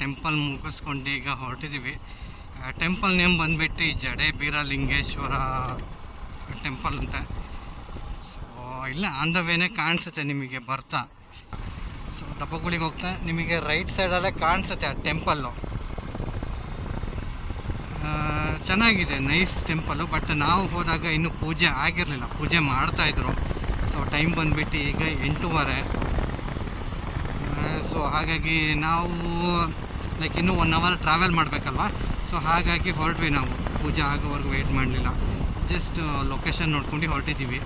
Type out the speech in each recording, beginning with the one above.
Temple ಮುಗಿಸ್ಕೊಂಡು ಈಗ ಹೊರಟಿದ್ದೀವಿ temple name ಬಂದ್ಬಿಟ್ಟು ಜಡೆ ಬೀರಲಿಂಗೇಶ್ವರ ಟೆಂಪಲ್ ಅಂತ. ಸೊ ಇಲ್ಲ ಆನ್ ದ ಕಾಣಿಸುತ್ತೆ ನಿಮಗೆ, ಬರ್ತಾ. ಸೊ ಡಬ್ಬಗುಳಿಗೆ ಹೋಗ್ತಾ, ನಿಮಗೆ ರೈಟ್ ಸೈಡಲ್ಲೇ ಕಾಣಿಸುತ್ತೆ ಆ ಟೆಂಪಲ್ಲು ಚೆನ್ನಾಗಿದೆ ನೈಸ್ ಟೆಂಪಲ್ಲು ಬಟ್ ನಾವು ಹೋದಾಗ ಇನ್ನೂ ಪೂಜೆ ಆಗಿರಲಿಲ್ಲ. ಪೂಜೆ ಮಾಡ್ತಾಯಿದ್ರು ಸೊ ಟೈಮ್ ಬಂದ್ಬಿಟ್ಟು ಈಗ ಎಂಟೂವರೆ. ಸೊ ಹಾಗಾಗಿ ನಾವು ಲೈಕ್ ಇನ್ನೂ ಒನ್ ಅವರ್ ಟ್ರಾವೆಲ್ ಮಾಡಬೇಕಲ್ವ? ಸೊ ಹಾಗಾಗಿ ಹೊರಟ್ವಿ ನಾವು. ಪೂಜೆ ಆಗೋವರೆಗೂ ವೆಯ್ಟ್ ಮಾಡಲಿಲ್ಲ. ಜಸ್ಟ್ ಲೊಕೇಶನ್ ನೋಡ್ಕೊಂಡು ಹೊರಟಿದ್ದೀವಿ.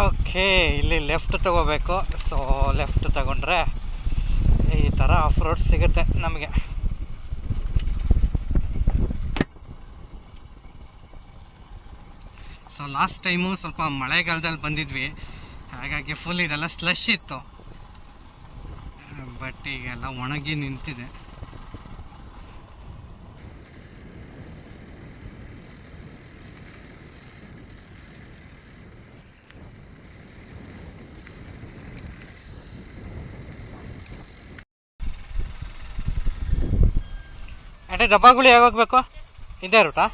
ಓಕೆ ಇಲ್ಲಿ ಲೆಫ್ಟ್ ತಗೋಬೇಕು. ಸೊ ಲೆಫ್ಟ್ ತಗೊಂಡ್ರೆ ಈ ಥರ ಆಫ್ ರೋಡ್ ಸಿಗುತ್ತೆ ನಮಗೆ. ಸೊ ಲಾಸ್ಟ್ ಟೈಮು ಸ್ವಲ್ಪ ಮಳೆಗಾಲದಲ್ಲಿ ಬಂದಿದ್ವಿ. ಹಾಗಾಗಿ ಫುಲ್ ಇದೆಲ್ಲ ಸ್ಲಶ್ ಇತ್ತು. ಬಟ್ ಈಗೆಲ್ಲ ಒಣಗಿ ನಿಂತಿದೆ. ಅಂದರೆ ಡಬ್ಬಾಗುಳಿ ಯಾವಾಗ ಬೇಕು ಇದೇ ರೂಟಾ?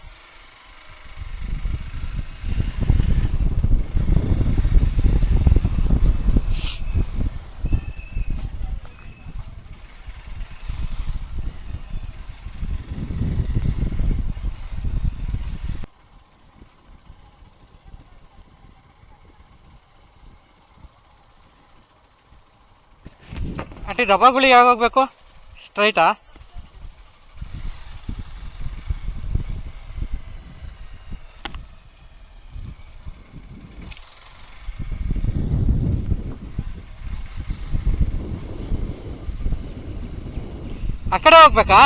ಆಂಟಿ ಡಬ್ಬಾಗುಳಿ ಯಾವಾಗ ಬೇಕು ಸ್ಟ್ರೈಟಾ? ಆ ಕಡೆ ಹೋಗ್ಬೇಕಾ?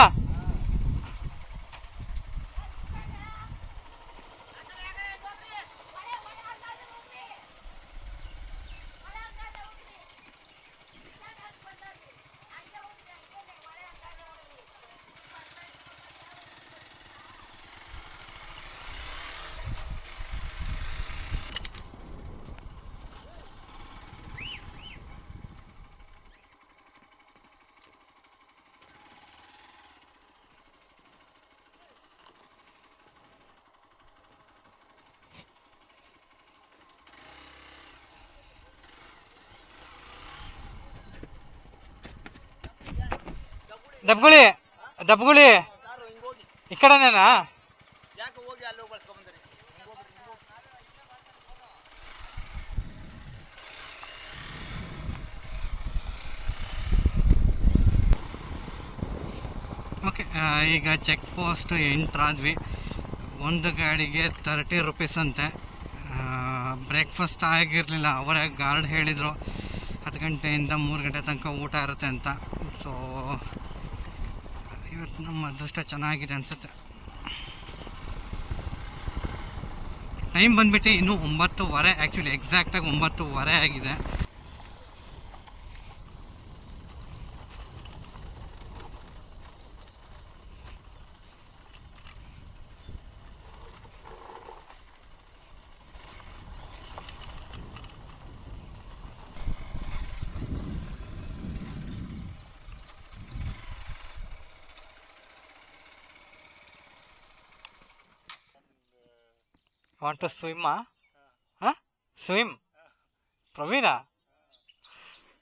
ದಬ್ಗುಳಿ ದಬ್ಗುಳಿ. ಈ ಕಡೆನೇನಾ? ಓಕೆ ಈಗ ಚೆಕ್ ಪೋಸ್ಟ್ ಎಂಟ್ರಾದ್ವಿ ಒಂದು ಗಾಡಿಗೆ ತರ್ಟಿ ರುಪೀಸ್ ಅಂತೆ. ಬ್ರೇಕ್ಫಾಸ್ಟ್ ಆಗಿರಲಿಲ್ಲ ಅವರೇ ಗಾರ್ಡ್ ಹೇಳಿದರು. ಹತ್ತು ಗಂಟೆಯಿಂದ ಮೂರು ಗಂಟೆ ತನಕ ಊಟ ಇರುತ್ತೆ ಅಂತ. ಸೊ ಇವತ್ತು ನಮ್ಮ ಅದೃಷ್ಟ ಚೆನ್ನಾಗಿದೆ ಅನ್ಸುತ್ತೆ. ಟೈಮ್ ಬಂದ್ಬಿಟ್ಟು ಇನ್ನೂ ಒಂಬತ್ತುವರೆ ಆ್ಯಕ್ಚುಲಿ ಎಕ್ಸಾಕ್ಟಾಗಿ ಒಂಬತ್ತುವರೆ ಆಗಿದೆ. Want to స్విమ్మా swim? Praveena?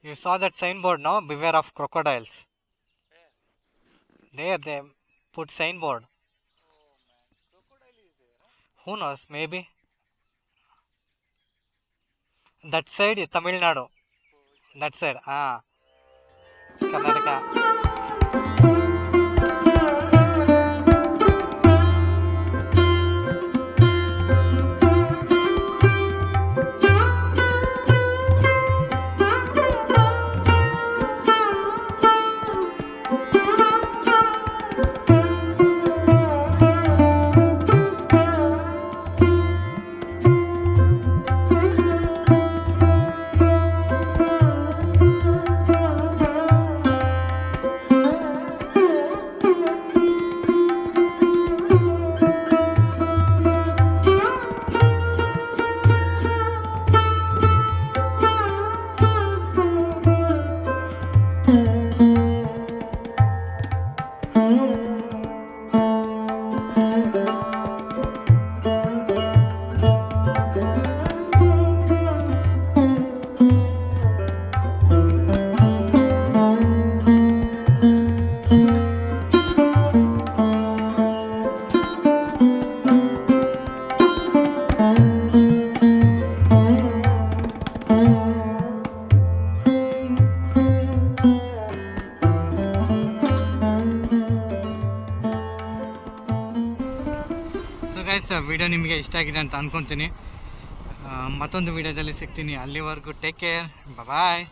You saw that sign board no beware of crocodiles they they put sign board who knows maybe that side Tamil Nadu that side Karnataka video ನಿಮಗೆ ಇಷ್ಟ ಆಗಿದೆ ಅಂತ ಅಂದ್ಕೊತೀನಿ ಮತ್ತೊಂದು ವಿಡಿಯೋದಲ್ಲಿ ಸಿಗ್ತೀನಿ. ಅಲ್ಲಿವರೆಗೂ ಟೇಕ್ ಕೇರ್ ಬಾಯ್